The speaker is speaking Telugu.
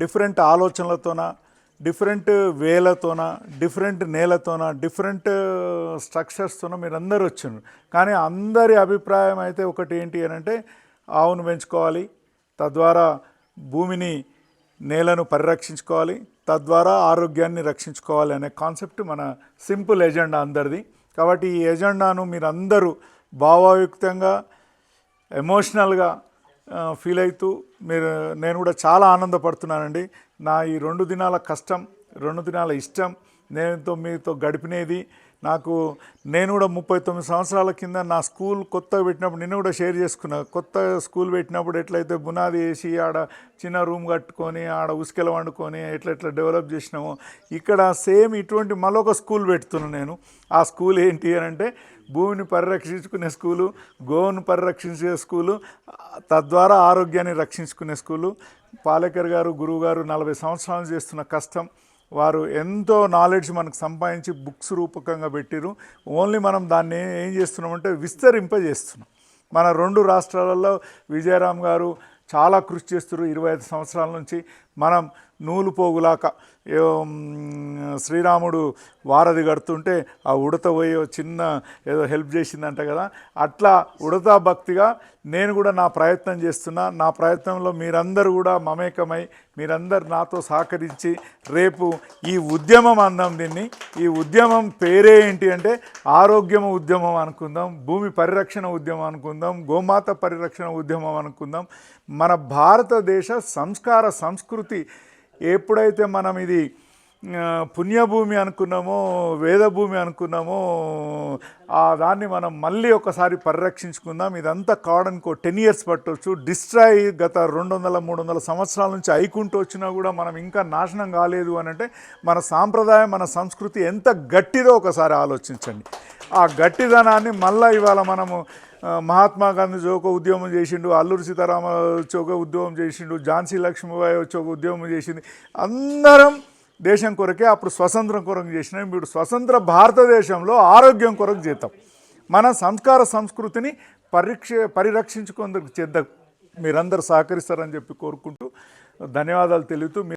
డిఫరెంట్ ఆలోచనలతోన డిఫరెంట్ వేలతోన డిఫరెంట్ నేలతోన డిఫరెంట్ స్ట్రక్చర్స్తోన మీరు అందరు వచ్చారు. కానీ అందరి అభిప్రాయం అయితే ఒకటి ఏంటి అని అంటే ఆవును పెంచుకోవాలి తద్వారా భూమిని నేలను పరిరక్షించుకోవాలి తద్వారా ఆరోగ్యాన్ని రక్షించుకోవాలి అనే కాన్సెప్ట్ మన సింపుల్ ఎజెండా అందరిది. కాబట్టి ఈ ఎజెండాను మీరందరూ భావాయుక్తంగా భావయుక్తంగా ఎమోషనల్గా ఫీల్ అవుతూ మీరు నేను కూడా చాలా ఆనందపడుతున్నానండి. నా ఈ రెండు దినాల కష్టం రెండు దినాల ఇష్టం. నేను మీతో గడిపినది. నాకు నేను కూడా ముప్పై తొమ్మిది సంవత్సరాల కింద నా స్కూల్ కొత్తగా పెట్టినప్పుడు నిన్ను కూడా షేర్ చేసుకున్నా. కొత్త స్కూల్ పెట్టినప్పుడు ఎట్లయితే బునాది వేసి ఆడ చిన్న రూమ్ కట్టుకొని ఆడ ఉసుకెల వండుకొని ఎట్లా ఎట్లా డెవలప్ చేసినామో ఇక్కడ సేమ్ ఇటువంటి మరొక స్కూల్ పెడుతున్నాను నేను. ఆ స్కూల్ ఏంటి అని అంటే భూమిని పరిరక్షించుకునే స్కూలు గోవును పరిరక్షించే స్కూలు తద్వారా ఆరోగ్యాన్ని రక్షించుకునే స్కూలు. పాలేకర్ గారు గురువు గారు నలభై సంవత్సరాలు చేస్తున్న కష్టం. వారు ఎంతో నాలెడ్జ్ మనకు సంపాదించి బుక్స్ రూపకంగా పెట్టిరు ఓన్లీ మనం దాన్ని ఏం చేస్తున్నామంటే విస్తరింపజేస్తున్నాం. మన రెండు రాష్ట్రాలలో విజయరామ్ గారు చాలా కృషి చేస్తున్నారు ఇరవై ఐదు సంవత్సరాల నుంచి. మనం నూలు పోగులాక శ్రీరాముడు వారధి కడుతుంటే ఆ ఉడత పోయి చిన్న ఏదో హెల్ప్ చేసిందంట కదా అట్లా ఉడతా భక్తిగా నేను కూడా నా ప్రయత్నం చేస్తున్నా. నా ప్రయత్నంలో మీరందరూ కూడా మమేకమై మీరందరు నాతో సహకరించి రేపు ఈ ఉద్యమం అందాం దీన్ని. ఈ ఉద్యమం పేరే ఏంటి అంటే ఆరోగ్యం ఉద్యమం అనుకుందాం భూమి పరిరక్షణ ఉద్యమం అనుకుందాం గోమాత పరిరక్షణ ఉద్యమం అనుకుందాం. మన భారతదేశ సంస్కార సంస్కృతి ఎప్పుడైతే మనం ఇది పుణ్యభూమి అనుకున్నామో వేదభూమి అనుకున్నామో ఆ దాన్ని మనం మళ్ళీ ఒకసారి పరిరక్షించుకుందాం. ఇదంతా కావడానికి టెన్ ఇయర్స్ పట్టవచ్చు డిస్ట్రాయ్ గత రెండు వందల మూడు వందల సంవత్సరాల నుంచి అయికుంటూ వచ్చినా కూడా మనం ఇంకా నాశనం కాలేదు అని అంటే మన సాంప్రదాయం మన సంస్కృతి ఎంత గట్టిదో ఒకసారి ఆలోచించండి. ఆ గట్టిదనాన్ని మళ్ళీ ఇవాళ మనము మహాత్మా గాంధీ చౌక ఉద్యమం చేసిండు అల్లూరి సీతారామ చౌక ఉద్యమం చేసిండు ఝాన్సీ లక్ష్మీబాయి చౌక ఉద్యమం చేసింది. అందరం దేశం కొరకే అప్పుడు స్వతంత్రం కొరకు చేసినాం ఇప్పుడు స్వతంత్ర భారతదేశంలో ఆరోగ్యం కొరకు చేద్దాం మన సంస్కార సంస్కృతిని పరీక్ష పరిరక్షించుకుందుకు చేద్దాం మీరందరూ సహకరిస్తారని చెప్పి కోరుకుంటూ ధన్యవాదాలు తెలుపుతూ మీ